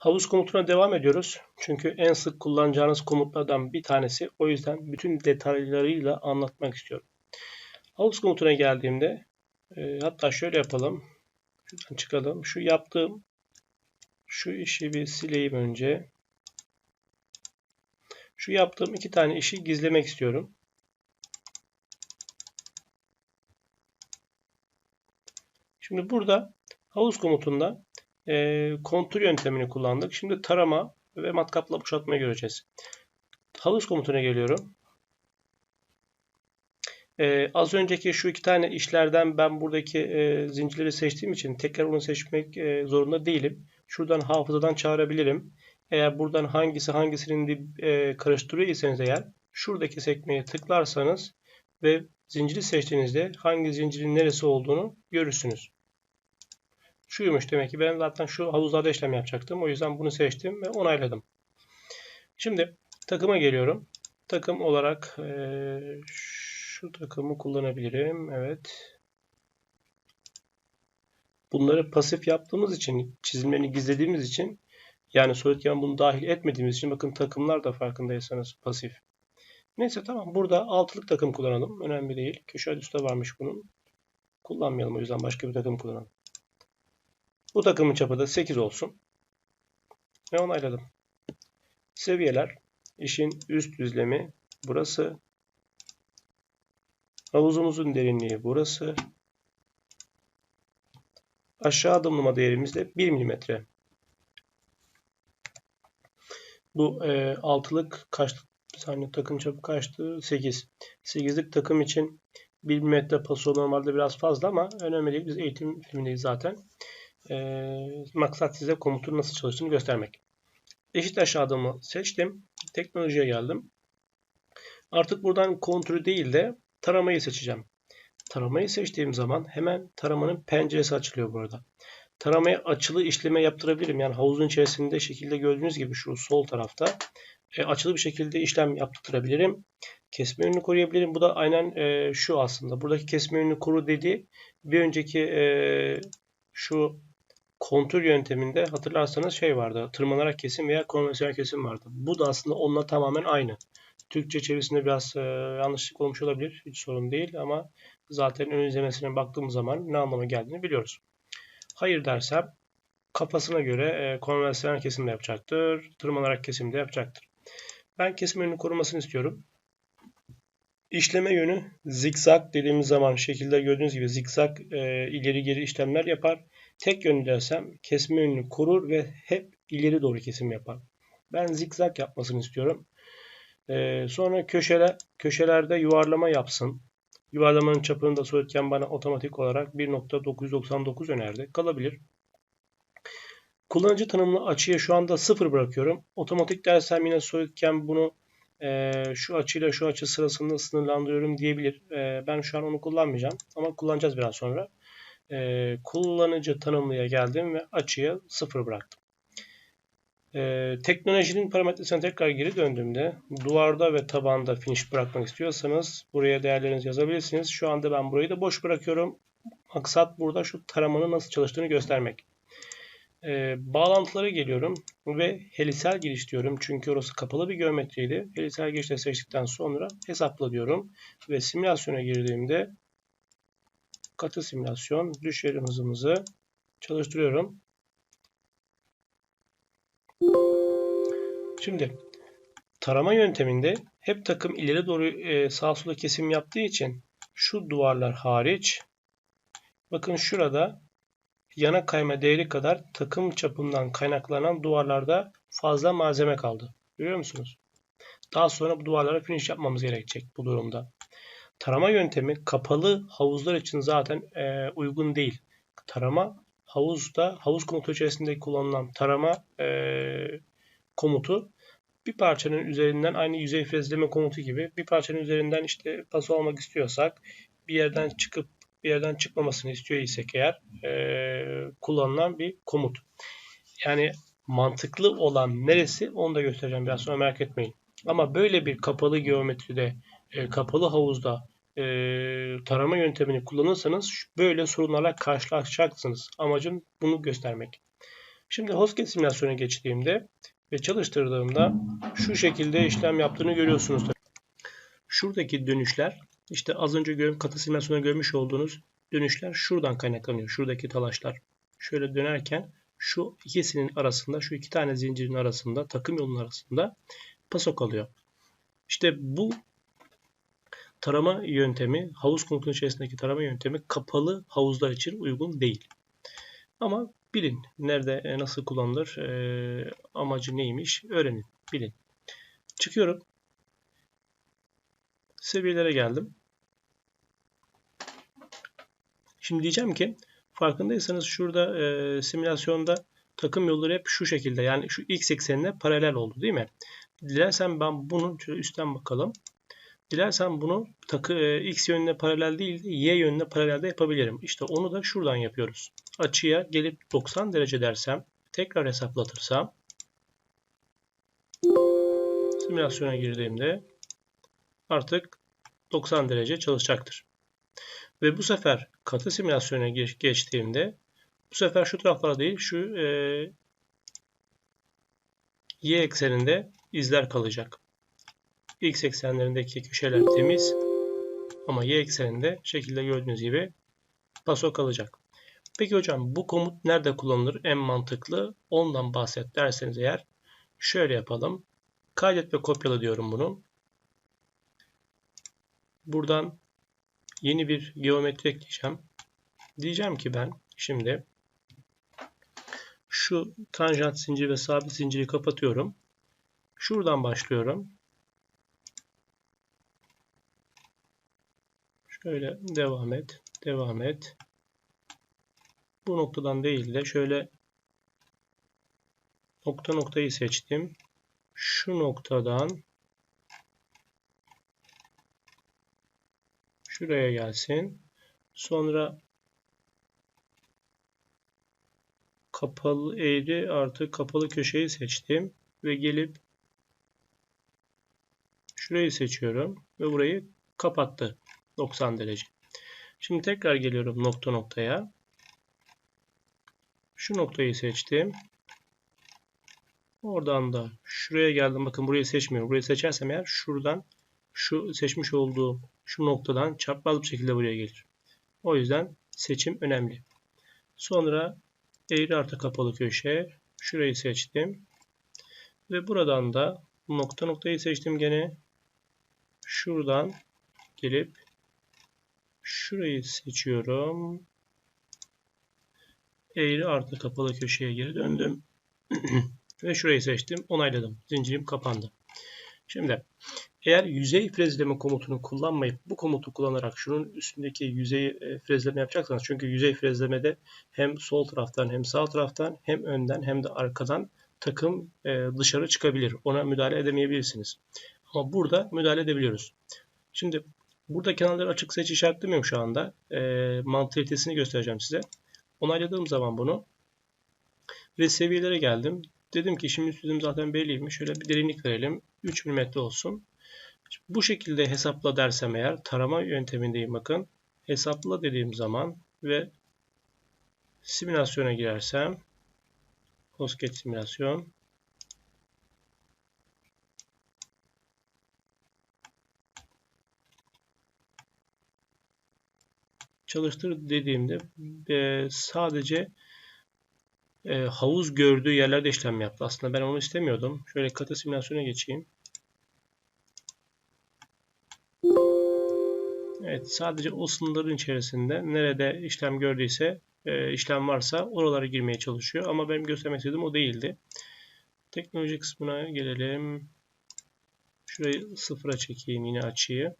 Havuz komutuna devam ediyoruz. Çünkü en sık kullanacağınız komutlardan bir tanesi. O yüzden bütün detaylarıyla anlatmak istiyorum. Havuz komutuna geldiğimde e, hatta şöyle yapalım. Şuradan çıkalım. Şu yaptığım şu işi bir sileyim önce. Şu yaptığım iki tane işi gizlemek istiyorum. Şimdi burada havuz komutunda e, kontur yöntemini kullandık. Şimdi tarama ve matkapla boşaltmayı göreceğiz. Havuz komutuna geliyorum. Ee, az önceki şu iki tane işlerden ben buradaki e, zincirleri seçtiğim için tekrar onu seçmek e, zorunda değilim. Şuradan hafızadan çağırabilirim. Eğer buradan hangisi hangisinin e, karıştırıyorsanız eğer şuradaki sekmeye tıklarsanız ve zinciri seçtiğinizde hangi zincirin neresi olduğunu görürsünüz. Şuymuş demek ki ben zaten şu havuzlarda işlem yapacaktım. O yüzden bunu seçtim ve onayladım. Şimdi takıma geliyorum. Takım olarak e, şu takımı kullanabilirim. Evet. Bunları pasif yaptığımız için, çizimlerini gizlediğimiz için yani SolidCam bunu dahil etmediğimiz için bakın takımlar da farkındaysanız pasif. Neyse tamam burada altılık takım kullanalım. Önemli değil. Köşe üstte varmış bunun. Kullanmayalım o yüzden başka bir takım kullanalım. Bu takımın çapı da 8 olsun. Ve onayladım. Seviyeler. işin üst düzlemi burası. Havuzumuzun derinliği burası. Aşağı adımlama değerimiz de 1 mm. Bu e, altılık kaç saniye takım çapı kaçtı? 8. 8'lik takım için 1 mm paso normalde biraz fazla ama önemli değil. Biz eğitim filmindeyiz zaten. E, maksat size komutun nasıl çalıştığını göstermek. Eşit aşağı adımı seçtim. Teknolojiye geldim. Artık buradan kontrolü değil de taramayı seçeceğim. Taramayı seçtiğim zaman hemen taramanın penceresi açılıyor burada. Taramaya açılı işleme yaptırabilirim. Yani havuzun içerisinde şekilde gördüğünüz gibi şu sol tarafta e, açılı bir şekilde işlem yaptırabilirim. Kesme yönünü koruyabilirim. Bu da aynen e, şu aslında. Buradaki kesme yönünü koru dediği bir önceki e, şu kontur yönteminde hatırlarsanız şey vardı. Tırmanarak kesim veya konvansiyonel kesim vardı. Bu da aslında onunla tamamen aynı. Türkçe çevirisinde biraz e, yanlışlık olmuş olabilir. Hiç sorun değil ama zaten ön izlemesine baktığımız zaman ne anlama geldiğini biliyoruz. Hayır dersem kafasına göre e, konvansiyonel kesim de yapacaktır. Tırmanarak kesim de yapacaktır. Ben kesim yönünü korumasını istiyorum. İşleme yönü zikzak dediğimiz zaman şekilde gördüğünüz gibi zikzak e, ileri geri işlemler yapar. Tek yönlü dersem kesme yönünü korur ve hep ileri doğru kesim yapar. Ben zikzak yapmasını istiyorum. Ee, sonra köşeler, köşelerde yuvarlama yapsın. Yuvarlamanın çapını da SolidCam bana otomatik olarak 1.999 önerdi. Kalabilir. Kullanıcı tanımlı açıya şu anda 0 bırakıyorum. Otomatik dersem yine SolidCam bunu e, şu açıyla şu açı sırasında sınırlandırıyorum diyebilir. E, ben şu an onu kullanmayacağım ama kullanacağız biraz sonra. E, kullanıcı tanımlıya geldim ve açıya 0 bıraktım. Ee, teknolojinin parametresine tekrar geri döndüğümde duvarda ve tabanda finish bırakmak istiyorsanız buraya değerlerinizi yazabilirsiniz. Şu anda ben burayı da boş bırakıyorum. Maksat burada şu taramanın nasıl çalıştığını göstermek. Ee, bağlantılara geliyorum ve helisel giriş diyorum. Çünkü orası kapalı bir geometriydi. Helisel girişte seçtikten sonra hesapla diyorum. Ve simülasyona girdiğimde katı simülasyon düşerim hızımızı çalıştırıyorum. Şimdi tarama yönteminde hep takım ileri doğru e, sağ sola kesim yaptığı için şu duvarlar hariç bakın şurada yana kayma değeri kadar takım çapından kaynaklanan duvarlarda fazla malzeme kaldı. Görüyor musunuz? Daha sonra bu duvarlara finish yapmamız gerekecek bu durumda. Tarama yöntemi kapalı havuzlar için zaten e, uygun değil. Tarama havuzda havuz komutu içerisinde kullanılan tarama e, komutu bir parçanın üzerinden aynı yüzey frezleme komutu gibi bir parçanın üzerinden işte pas almak istiyorsak bir yerden çıkıp bir yerden çıkmamasını istiyor isek eğer e, kullanılan bir komut. Yani mantıklı olan neresi onu da göstereceğim biraz sonra merak etmeyin. Ama böyle bir kapalı geometride, e, kapalı havuzda e, tarama yöntemini kullanırsanız böyle sorunlarla karşılaşacaksınız. Amacım bunu göstermek. Şimdi Hostgate simülasyona geçtiğimde ve çalıştırdığımda şu şekilde işlem yaptığını görüyorsunuz. Şuradaki dönüşler işte az önce gör, katı simülasyonda görmüş olduğunuz dönüşler şuradan kaynaklanıyor. Şuradaki talaşlar. Şöyle dönerken şu ikisinin arasında, şu iki tane zincirin arasında, takım yolunun arasında paso kalıyor. İşte bu tarama yöntemi, havuz komutunun içerisindeki tarama yöntemi kapalı havuzlar için uygun değil. Ama bilin nerede, e, nasıl kullanılır, e, amacı neymiş öğrenin, bilin. Çıkıyorum. Seviyelere geldim. Şimdi diyeceğim ki farkındaysanız şurada e, simülasyonda takım yolları hep şu şekilde yani şu x eksenine paralel oldu değil mi? Dilersen ben bunu şöyle üstten bakalım. Dilersen bunu takı, e, x yönüne paralel değil y yönüne paralel de yapabilirim. İşte onu da şuradan yapıyoruz. Açıya gelip 90 derece dersem tekrar hesaplatırsam simülasyona girdiğimde artık 90 derece çalışacaktır. Ve bu sefer katı simülasyona geçtiğimde bu sefer şu taraflara değil şu e, y ekseninde izler kalacak. X eksenlerindeki köşeler temiz ama y ekseninde şekilde gördüğünüz gibi paso kalacak. Peki hocam bu komut nerede kullanılır? En mantıklı ondan bahset derseniz eğer şöyle yapalım. Kaydet ve kopyala diyorum bunu. Buradan yeni bir geometri ekleyeceğim. Diyeceğim ki ben şimdi şu tanjant zinciri ve sabit zinciri kapatıyorum. Şuradan başlıyorum. Şöyle devam et. Devam et. Bu noktadan değil de şöyle nokta noktayı seçtim. Şu noktadan şuraya gelsin. Sonra kapalı eğri artı kapalı köşeyi seçtim ve gelip şurayı seçiyorum ve burayı kapattı 90 derece. Şimdi tekrar geliyorum nokta noktaya. Şu noktayı seçtim. Oradan da şuraya geldim. Bakın burayı seçmiyorum. Burayı seçersem eğer şuradan şu seçmiş olduğum şu noktadan çapraz bir şekilde buraya gelir. O yüzden seçim önemli. Sonra eğri artı kapalı köşe. Şurayı seçtim. Ve buradan da nokta noktayı seçtim gene. Şuradan gelip şurayı seçiyorum. Eğri artı kapalı köşeye geri döndüm. Ve şurayı seçtim. Onayladım. Zincirim kapandı. Şimdi eğer yüzey frezleme komutunu kullanmayıp bu komutu kullanarak şunun üstündeki yüzey e, frezleme yapacaksanız çünkü yüzey frezlemede hem sol taraftan hem sağ taraftan hem önden hem de arkadan takım e, dışarı çıkabilir. Ona müdahale edemeyebilirsiniz. Ama burada müdahale edebiliyoruz. Şimdi burada kenarları açık seç işaretlemiyorum şu anda. E, mantalitesini göstereceğim size. Onayladığım zaman bunu ve seviyelere geldim. Dedim ki şimdi üstüm zaten belliymiş. Şöyle bir derinlik verelim. 3 mm olsun. Bu şekilde hesapla dersem eğer tarama yöntemindeyim bakın. Hesapla dediğim zaman ve simülasyona girersem Hostgate simülasyon çalıştır dediğimde e, sadece e, havuz gördüğü yerlerde işlem yaptı. Aslında ben onu istemiyordum. Şöyle katı simülasyona geçeyim. Evet sadece o sınırların içerisinde nerede işlem gördüyse e, işlem varsa oralara girmeye çalışıyor. Ama benim göstermek istediğim o değildi. Teknoloji kısmına gelelim. Şurayı sıfıra çekeyim yine açıyı.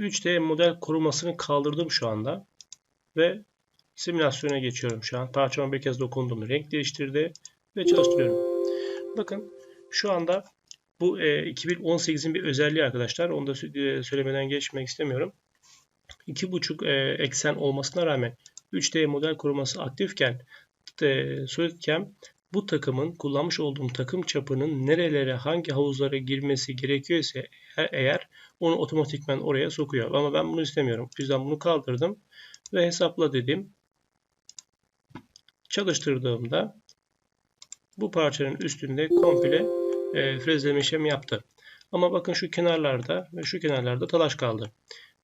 3D model korumasını kaldırdım şu anda. ve simülasyona geçiyorum şu an. Parçama bir kez dokundum. Renk değiştirdi ve çalıştırıyorum. Bakın şu anda bu e, 2018'in bir özelliği arkadaşlar. Onu da e, söylemeden geçmek istemiyorum. 2.5 e, eksen olmasına rağmen 3D model koruması aktifken e, SolidCam bu takımın kullanmış olduğum takım çapının nerelere hangi havuzlara girmesi gerekiyorsa e, eğer onu otomatikman oraya sokuyor. Ama ben bunu istemiyorum. O yüzden bunu kaldırdım ve hesapla dedim. Çalıştırdığımda bu parçanın üstünde komple e, frezleme işlemi yaptı. Ama bakın şu kenarlarda ve şu kenarlarda talaş kaldı.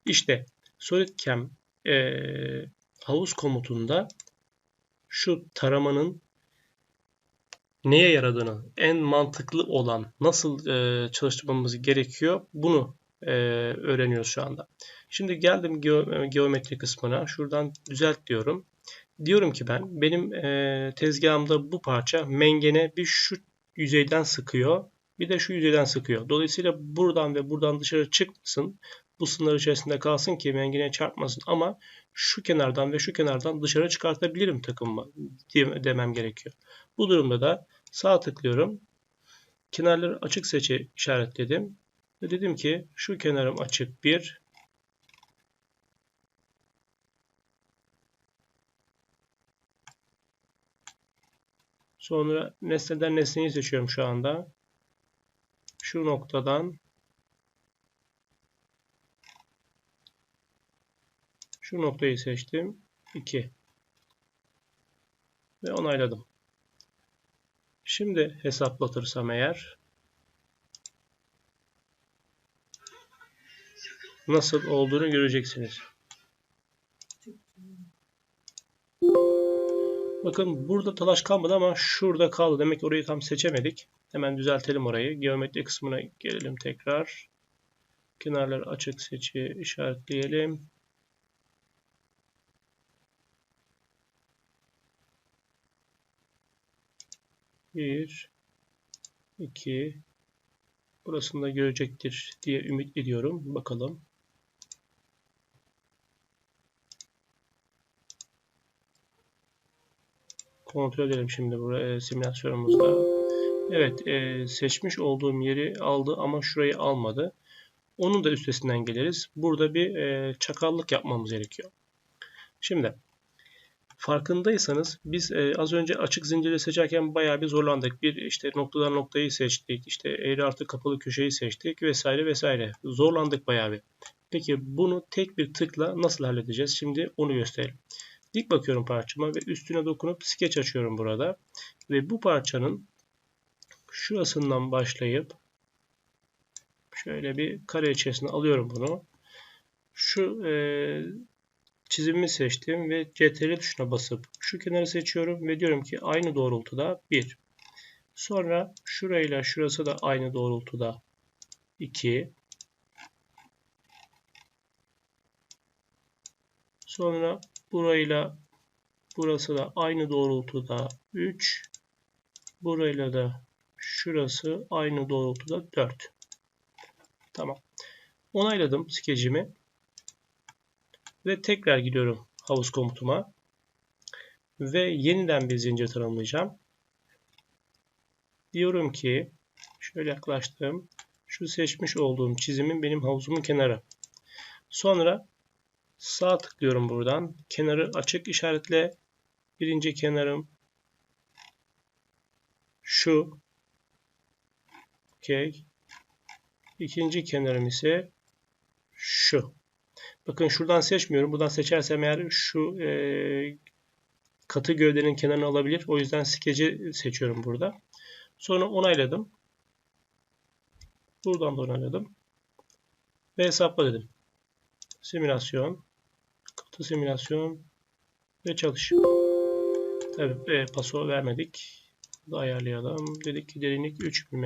İşte SolidCam e, havuz komutunda şu taramanın neye yaradığını, en mantıklı olan nasıl e, çalıştırmamız gerekiyor bunu e, öğreniyoruz şu anda. Şimdi geldim ge geometri kısmına. Şuradan düzelt diyorum. Diyorum ki ben benim e, tezgahımda bu parça mengene bir şu yüzeyden sıkıyor. Bir de şu yüzeyden sıkıyor. Dolayısıyla buradan ve buradan dışarı çıkmasın. Bu sınır içerisinde kalsın ki mengene çarpmasın. Ama şu kenardan ve şu kenardan dışarı çıkartabilirim takımı demem gerekiyor. Bu durumda da sağ tıklıyorum. Kenarları açık seçe işaretledim. Ve dedim ki şu kenarım açık 1. Sonra nesneden nesneyi seçiyorum şu anda. Şu noktadan şu noktayı seçtim. 2 ve onayladım. Şimdi hesaplatırsam eğer nasıl olduğunu göreceksiniz. Bakın burada talaş kalmadı ama şurada kaldı. Demek orayı tam seçemedik. Hemen düzeltelim orayı. Geometri kısmına gelelim tekrar. Kenarları açık seçi işaretleyelim. Bir, iki, burasını da görecektir diye ümit ediyorum. Bakalım. Kontrol edelim şimdi buraya e, simülasyonumuzda. Evet e, seçmiş olduğum yeri aldı ama şurayı almadı. Onun da üstesinden geliriz. Burada bir e, çakallık yapmamız gerekiyor. Şimdi farkındaysanız biz e, az önce açık zinciri seçerken bayağı bir zorlandık. Bir işte noktadan noktayı seçtik. işte eğri artı kapalı köşeyi seçtik vesaire vesaire. Zorlandık bayağı bir. Peki bunu tek bir tıkla nasıl halledeceğiz? Şimdi onu gösterelim. Dik bakıyorum parçama ve üstüne dokunup sketch açıyorum burada. Ve bu parçanın şurasından başlayıp şöyle bir kare içerisine alıyorum bunu. Şu e, çizimimi seçtim ve CTRL tuşuna basıp şu kenarı seçiyorum ve diyorum ki aynı doğrultuda 1. Sonra şurayla şurası da aynı doğrultuda 2. Sonra burayla burası da aynı doğrultuda 3. Burayla da şurası aynı doğrultuda 4. Tamam. Onayladım skecimi. Ve tekrar gidiyorum havuz komutuma. Ve yeniden bir zincir tanımlayacağım. Diyorum ki şöyle yaklaştım. Şu seçmiş olduğum çizimin benim havuzumun kenarı. Sonra Sağ tıklıyorum buradan. Kenarı açık işaretle. Birinci kenarım şu. Okey. İkinci kenarım ise şu. Bakın şuradan seçmiyorum. Buradan seçersem eğer şu e, katı gövdenin kenarını alabilir. O yüzden skeci seçiyorum burada. Sonra onayladım. Buradan da onayladım. Ve hesapla dedim. Simülasyon katı simülasyon ve çalış. Tabi e, paso vermedik. Da ayarlayalım. Dedik ki derinlik 3 mm.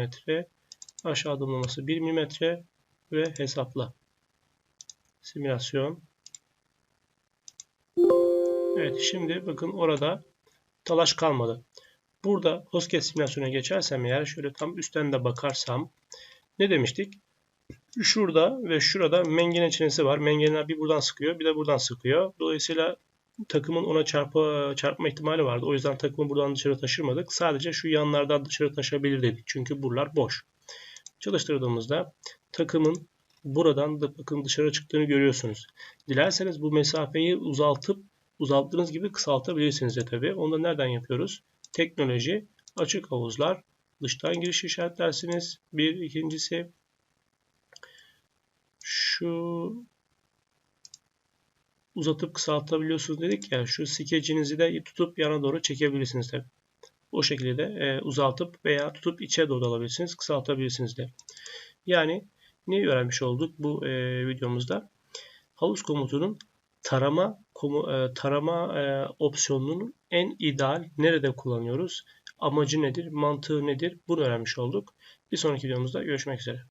Aşağı adımlaması 1 mm ve hesapla. Simülasyon. Evet şimdi bakın orada talaş kalmadı. Burada Hosket simülasyona geçersem eğer şöyle tam üstten de bakarsam ne demiştik? şurada ve şurada mengene çenesi var. Mengeneler bir buradan sıkıyor bir de buradan sıkıyor. Dolayısıyla takımın ona çarpa, çarpma ihtimali vardı. O yüzden takımı buradan dışarı taşırmadık. Sadece şu yanlardan dışarı taşabilir dedik. Çünkü buralar boş. Çalıştırdığımızda takımın buradan da bakın dışarı çıktığını görüyorsunuz. Dilerseniz bu mesafeyi uzaltıp uzalttığınız gibi kısaltabilirsiniz de tabii. Onu da nereden yapıyoruz? Teknoloji, açık havuzlar, dıştan giriş işaretlersiniz. Bir, ikincisi şu uzatıp kısaltabiliyorsunuz dedik ya şu skecinizi de tutup yana doğru çekebilirsiniz tabi. O şekilde de e, uzaltıp veya tutup içe doğru alabilirsiniz, kısaltabilirsiniz de. Yani neyi öğrenmiş olduk bu e, videomuzda? Havuz komutunun tarama komu, e, tarama e, opsiyonunun en ideal nerede kullanıyoruz? Amacı nedir? Mantığı nedir? Bunu öğrenmiş olduk. Bir sonraki videomuzda görüşmek üzere.